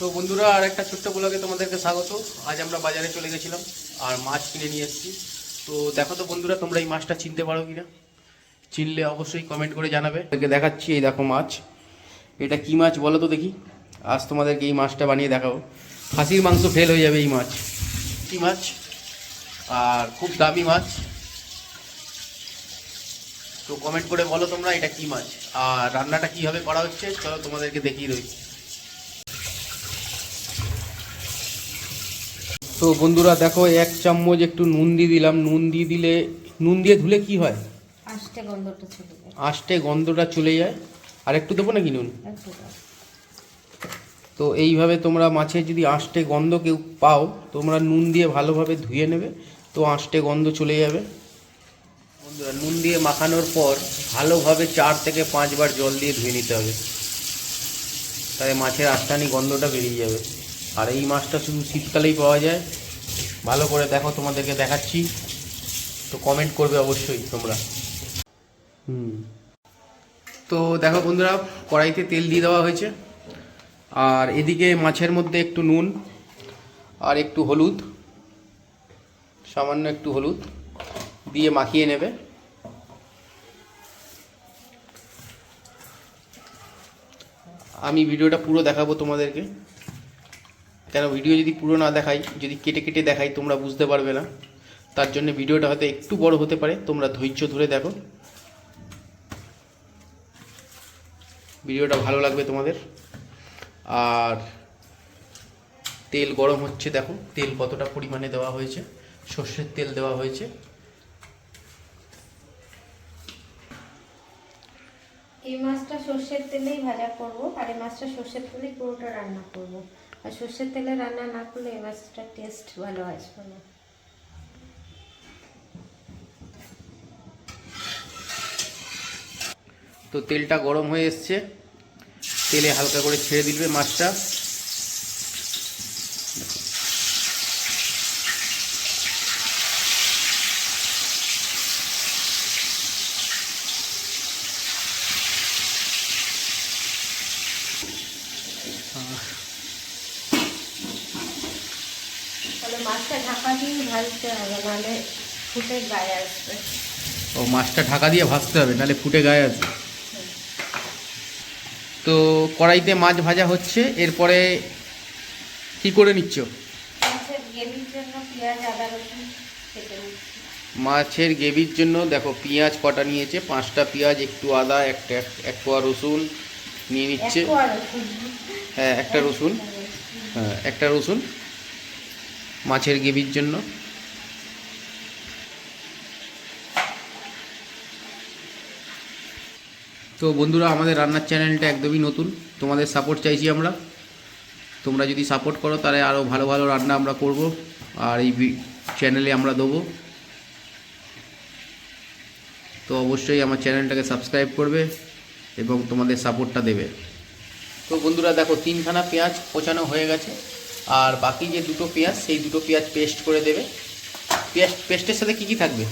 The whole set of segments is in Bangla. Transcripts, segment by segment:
তো বন্ধুরা আর একটা ছোট্ট ব্লগে তোমাদেরকে স্বাগত। আজ আমরা বাজারে চলে গেছিলাম আর মাছ কিনে নিয়ে এসেছি। তো দেখো তো বন্ধুরা, তোমরা এই মাছটা চিনতে পারো কিনা? চিনলে অবশ্যই কমেন্ট করে জানাবে। দেখাচ্ছি এই দেখো মাছ। এটা কি মাছ বলো তো দেখি। আজ তোমাদেরকে এই মাছটা বানিয়ে দেখাবো। খাসির মাংস ফেল হয়ে যাবে এই মাছ। কি মাছ? আর খুব দামি মাছ। তো কমেন্ট করে বলো তোমরা এটা কি মাছ। আর রান্নাটা কীভাবে করা হচ্ছে, চলো তোমাদেরকে দেখিয়ে রয়েছে তো বন্ধুরা দেখো এক চামচ একটু নুন দিয়ে দিলাম। নুন দিয়ে দিলে নুন দিয়ে ধুলে কি হয়? আষ্টে গন্ধটা চলে যায়। আষ্টে গন্ধটা চলে যায়। আর একটু দেবো নাকি নুন? তো এইভাবে তোমরা মাছের যদি আষ্টে গন্ধ কেউ পাও তোমরা নুন দিয়ে ভালোভাবে ধুয়ে নেবে তো আষ্টে গন্ধ চলে যাবে। বন্ধুরা নুন দিয়ে মাখানোর পর ভালোভাবে চার থেকে পাঁচবার জল দিয়ে ধুয়ে নিতে হবে। তাহলে মাছের আষ্টানি গন্ধটা বেরিয়ে যাবে। আর এই মাছটা শুধু শীতকালেই পাওয়া যায়। ভালো করে দেখো, তোমাদেরকে দেখাচ্ছি। তো কমেন্ট করবে অবশ্যই তোমরা। হুম। তো দেখো বন্ধুরা, কড়াইতে তেল দিয়ে দেওয়া হয়েছে। আর এদিকে মাছের মধ্যে একটু নুন আর একটু হলুদ, সামান্য একটু হলুদ দিয়ে মাখিয়ে নেবে। আমি ভিডিওটা পুরো দেখাবো তোমাদেরকে। কেন ভিডিও যদি পুরো না দেখাই, যদি কেটে কেটে দেখাই, তোমরা বুঝতে পারবে না। তার জন্য ভিডিওটা হয়তো একটু বড় হতে পারে, তোমরা ধৈর্য ধরে দেখো। ভিডিওটা ভালো লাগবে তোমাদের। আর তেল গরম হচ্ছে, দেখো, তেল কতটা পরিমাণে দেওয়া হয়েছে। সর্ষের তেল দেওয়া হয়েছে। এই মাছটা সর্ষের তেলেই ভাজা করব, আর এই মাছটা সর্ষের তেলেই পুরোটা রান্না করব। আর সর্ষের তেলে রান্না না করলে এই মাছটার টেস্ট ভালো আসবে না। তো তেলটা গরম হয়ে এসছে। তেলে হালকা করে ছেড়ে দিলবে মাছটা। মাছটা ঢাকা দিয়ে ভাজতে হবে নাহলে ফুটে গায়ে আসবে। ও মাছটা ঢাকা দিয়ে ভাজতে হবে নাহলে ফুটে গায়ে আসবে। তো কড়াইতে মাছ ভাজা হচ্ছে এরপরে কি করে নিচ্ছ? মাছের গ্রেভির জন্য দেখো পেঁয়াজ কটা নিয়েছে পাঁচটা পেঁয়াজ একটু আদা একটা এক কোয়া রসুন নিয়ে নিচ্ছে। হ্যাঁ একটা রসুন। হ্যাঁ একটা রসুন। মাছের গ্রেভির জন্য। তো বন্ধুরা, আমাদের রান্নার চ্যানেলটা একদমই নতুন। তোমাদের সাপোর্ট চাইছি আমরা। তোমরা যদি সাপোর্ট করো, তাহলে আরও ভালো ভালো রান্না আমরা করব আর এই চ্যানেলে আমরা দেবো। তো অবশ্যই আমার চ্যানেলটাকে সাবস্ক্রাইব করবে এবং তোমাদের সাপোর্টটা দেবে। তো বন্ধুরা, দেখো তিনখানা পেঁয়াজ কোচানো হয়ে গেছে। আর বাকি যে দুটো পেঁয়াজ সেই দুটো পেঁয়াজ পেস্ট করে দেবে। পেঁয়াজ পেস্টের সাথে কি কি থাকবে?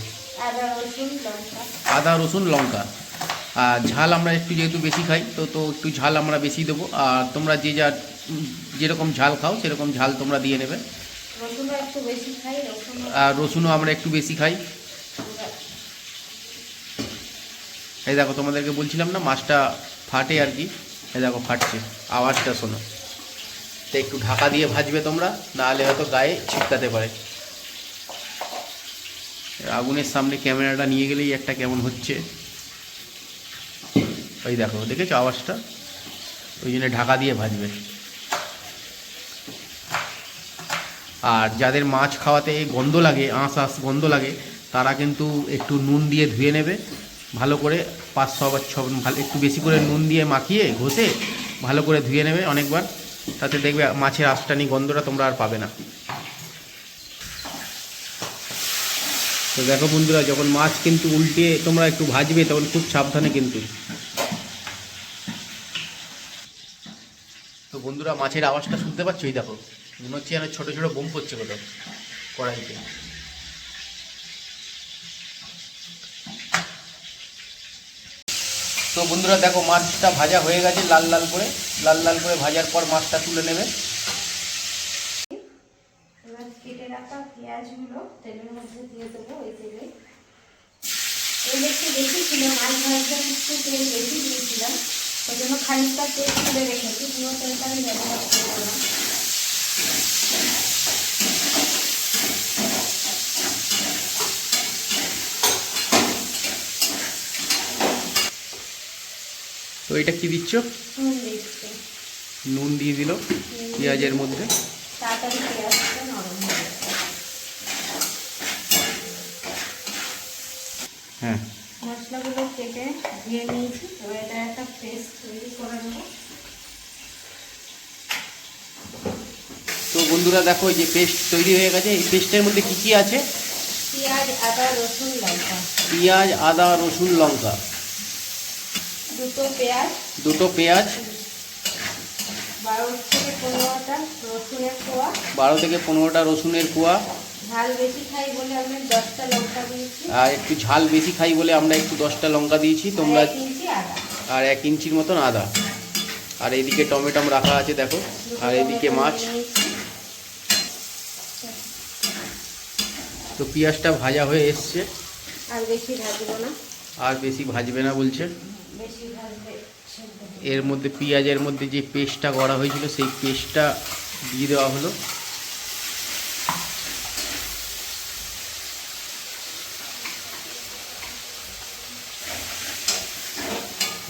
আদা রসুন লঙ্কা। আর ঝাল আমরা একটু যেহেতু বেশি খাই তো তো একটু ঝাল আমরা বেশি দেবো। আর তোমরা যে যা যেরকম ঝাল খাও সেরকম ঝাল তোমরা দিয়ে নেবে। আর রসুনও আমরা একটু বেশি খাই। এই দেখো তোমাদেরকে বলছিলাম না মাছটা ফাটে আর কি। এই দেখো ফাটছে। আওয়াজটা শোনো। তো একটু ঢাকা দিয়ে ভাজবে তোমরা, নাহলে হয়তো গায়ে ছিটকাতে পারে। আগুনের সামনে ক্যামেরাটা নিয়ে গেলেই একটা কেমন হচ্ছে। ওই দেখো, দেখেছ আওয়াজটা? ওই জন্য ঢাকা দিয়ে ভাজবে। আর যাদের মাছ খাওয়াতে গন্ধ লাগে, আঁশ আঁশ গন্ধ লাগে, তারা কিন্তু একটু নুন দিয়ে ধুয়ে নেবে, ভালো করে পাঁচ ছ বা ছ ভালো একটু বেশি করে নুন দিয়ে মাখিয়ে, ঘষে ভালো করে ধুয়ে নেবে অনেকবার। তাতে দেখবে মাছের আষ্টানি গন্ধটা তোমরা আর পাবে না। তো দেখো বন্ধুরা, যখন মাছ কিন্তু উল্টে তোমরা একটু ভাজবে, তখন খুব সাবধানে কিন্তু। তো বন্ধুরা, মাছের আওয়াজটা শুনতে পাচ্ছ? দেখো, মনে হচ্ছে যেন ছোটো ছোটো বোম পড়ছে কোথাও, কড়াইতে। তো বন্ধুরা দেখো মাছটা ভাজা হয়ে গেছে, লাল লাল করে। লাল লাল করে ভাজার পর মাছটা তুলে নেবে। এবার কেটে রাখা দিয়ে দেবো ওই বেশি দিয়েছিলাম। ওই জন্য খানিকটা তেল তুলে রেখেছি, পুরো তেলটা আমি ব্যবহার তো এটা কি দিচ্ছ? নুন দিয়ে দিল পেঁয়াজের মধ্যে। হয়ে যাবে হ্যাঁ। মশলাগুলো কেটে ধুয়ে নিয়েছি। এবার এটা একটা পেস্ট তৈরি করে নেব। তো বন্ধুরা দেখো যে পেস্ট তৈরি হয়ে গেছে। এই পেস্টের মধ্যে কি কি আছে? পেঁয়াজ আদা রসুন লঙ্কা। পেঁয়াজ আদা রসুন লঙ্কা। দুটো পেঁয়াজ। দুটো পেঁয়াজ। বারো থেকে পনেরোটা রসুনের কোয়া। আর একটু ঝাল বেশি খাই বলে আমরা একটু দশটা লঙ্কা দিয়েছি। তোমরা আর এক আর ইঞ্চির মতন আদা। আর এদিকে টমেটম রাখা আছে দেখো। আর এদিকে মাছ। তো পেঁয়াজটা ভাজা হয়ে এসছে। আর বেশি ভাজবো না। আর বেশি ভাজবে না বলছে। এর মধ্যে পেঁয়াজের মধ্যে যে পেস্টটা করা হয়েছিল, সেই পেস্টটা দিয়ে দেওয়া হলো।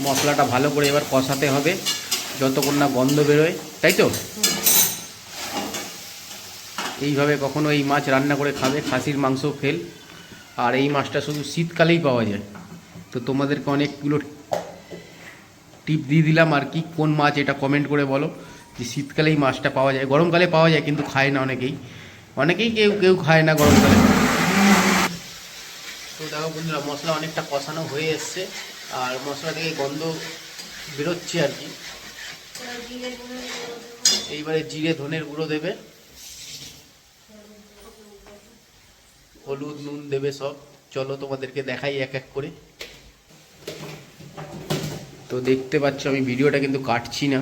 মশলাটা ভালো করে এবার কষাতে হবে, যতক্ষণ না গন্ধ বেরোয়, তাই তো? এইভাবে কখনো এই মাছ রান্না করে খাবে, খাসির মাংস ফেল। আর এই মাছটা শুধু শীতকালেই পাওয়া যায়। তো তোমাদেরকে অনেকগুলো টিপ দিয়ে দিলাম আর কি, কোন মাছ এটা কমেন্ট করে বলো, যে শীতকালে এই মাছটা পাওয়া যায়, গরমকালে পাওয়া যায় কিন্তু খায় না অনেকেই। অনেকেই কেউ কেউ খায় না গরমকালে। তো দেখো বন্ধুরা, মশলা অনেকটা কষানো হয়ে এসছে, আর মশলা থেকে গন্ধ বেরোচ্ছে আর কি। এইবারে জিরে, ধনের গুঁড়ো দেবে। হলুদ, নুন দেবে সব। চলো তোমাদেরকে দেখাই এক এক করে। তো দেখতে পাচ্ছ আমি ভিডিওটা কিন্তু কাটছি না।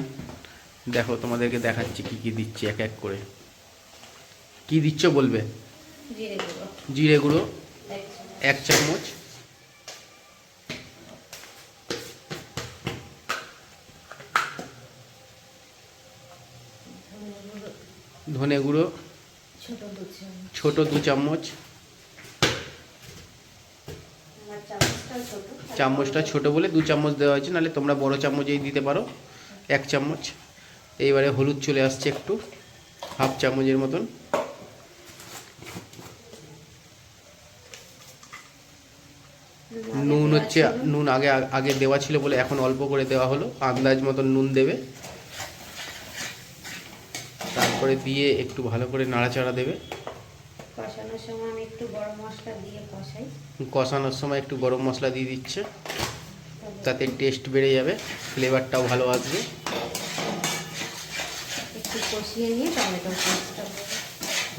দেখো তোমাদেরকে দেখাচ্ছি কি কি দিচ্ছি এক এক করে। কি দিচ্ছ বলবে? জিরে গুঁড়ো। এক চামচ। ধনে গুঁড়ো। ছোট দু চামচ ছোট দু চামচ আমার চামচটা ছোট বলে দু চামচ দেওয়া হয়েছে, নাহলে তোমরা বড় চামচেই দিতে পারো, এক চামচ। এইবারে হলুদ চলে আসছে একটু, হাফ চামচের মতন। নুন হচ্ছে, নুন আগে আগে দেওয়া ছিল বলে এখন অল্প করে দেওয়া হলো, আন্দাজ মতন নুন দেবে। তারপরে দিয়ে একটু ভালো করে নাড়াচাড়া দেবে কষানোর সময় আমি একটু গরম মশলা দিয়ে কষাই। কষানোর সময় একটু গরম মশলা দিয়ে দিচ্ছে। তাতে টেস্ট বেড়ে যাবে ফ্লেভারটাও ভালো আসবে। একটু কষিয়ে নিয়ে টমেটো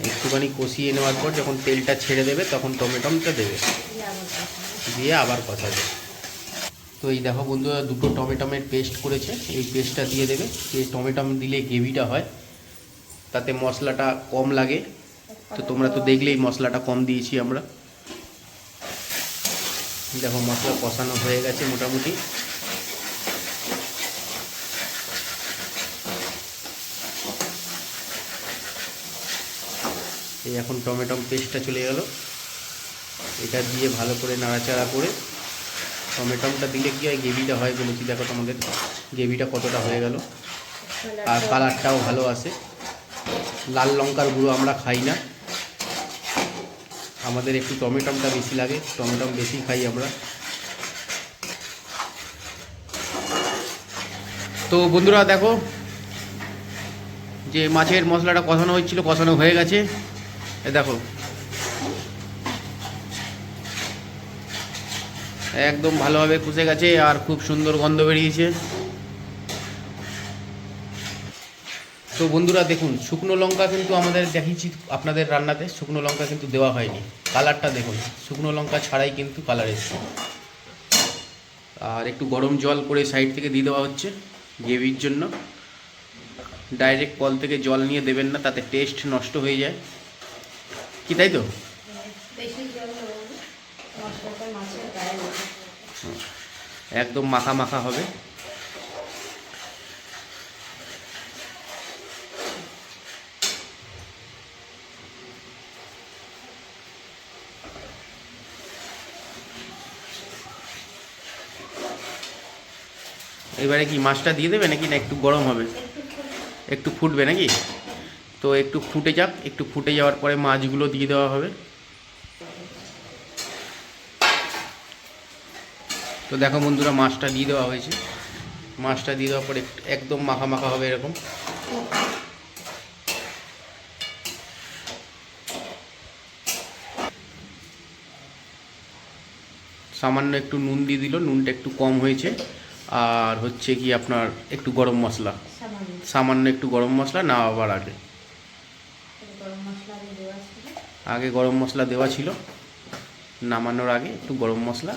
একটুখানি কষিয়ে নেওয়ার পর যখন তেলটা ছেড়ে দেবে তখন টমেটমটা দেবে। দিয়ে আবার আবার কষাবে। তো এই দেখো বন্ধুরা দুটো টমেটমের পেস্ট করেছে। এই পেস্টটা দিয়ে দেবে। এই টমেটম দিলে গ্রেভিটা হয়। তাতে মশলাটা কম লাগে। তো তোমরা তো দেখলেই মশলাটা কম দিয়েছি আমরা। দেখো মশলা কষানো হয়ে গেছে মোটামুটি। এই এখন টমেটম পেস্টটা চলে গেল। এটা দিয়ে ভালো করে নাড়াচাড়া করে টমেটমটা দিলে কি হয়, গ্রেভিটা হয় বলেছি। দেখো তোমাদের গ্রেভিটা কতটা হয়ে গেল। আর কালারটাও ভালো আসে লাল লঙ্কার গুঁড়ো আমরা খাই না। আমাদের একটু টমেটমটা বেশি লাগে, টমেটম বেশি খাই আমরা। তো বন্ধুরা দেখো, যে মাছের মশলাটা কষানো হচ্ছিল কষানো হয়ে গেছে। এ দেখো। একদম ভালোভাবে কুষে গেছে আর খুব সুন্দর গন্ধ বেরিয়েছে। তো বন্ধুরা দেখুন শুকনো লঙ্কা কিন্তু আমাদের দেখিয়েছি আপনাদের রান্নাতে শুকনো লঙ্কা কিন্তু দেওয়া হয়নি। কালারটা দেখুন শুকনো লঙ্কা ছাড়াই কিন্তু কালার এসছে। আর একটু গরম জল করে সাইড থেকে দিয়ে দেওয়া হচ্ছে গ্রেভির জন্য। ডাইরেক্ট কল থেকে জল নিয়ে দেবেন না তাতে টেস্ট নষ্ট হয়ে যায়। কি তাই তো? একদম মাখা মাখা হবে। এবারে কি মাছটা দিয়ে দেবে নাকি না একটু গরম হবে? একটু ফুটবে নাকি? তো একটু ফুটে যাক, একটু ফুটে যাওয়ার পরে মাছগুলো দিয়ে দেওয়া হবে। তো দেখো বন্ধুরা, মাছটা দিয়ে দেওয়া হয়েছে। মাছটা দিয়ে দেওয়ার পরে একদম মাখা মাখা হবে এরকম। সামান্য একটু নুন দিয়ে দিল, নুনটা একটু কম হয়েছে। আর হচ্ছে কি আপনার একটু গরম মশলা। সামান্য। একটু গরম মশলা না আবার আগে। আগে গরম মশলা দেওয়া ছিল। নামানোর আগে একটু গরম মশলা।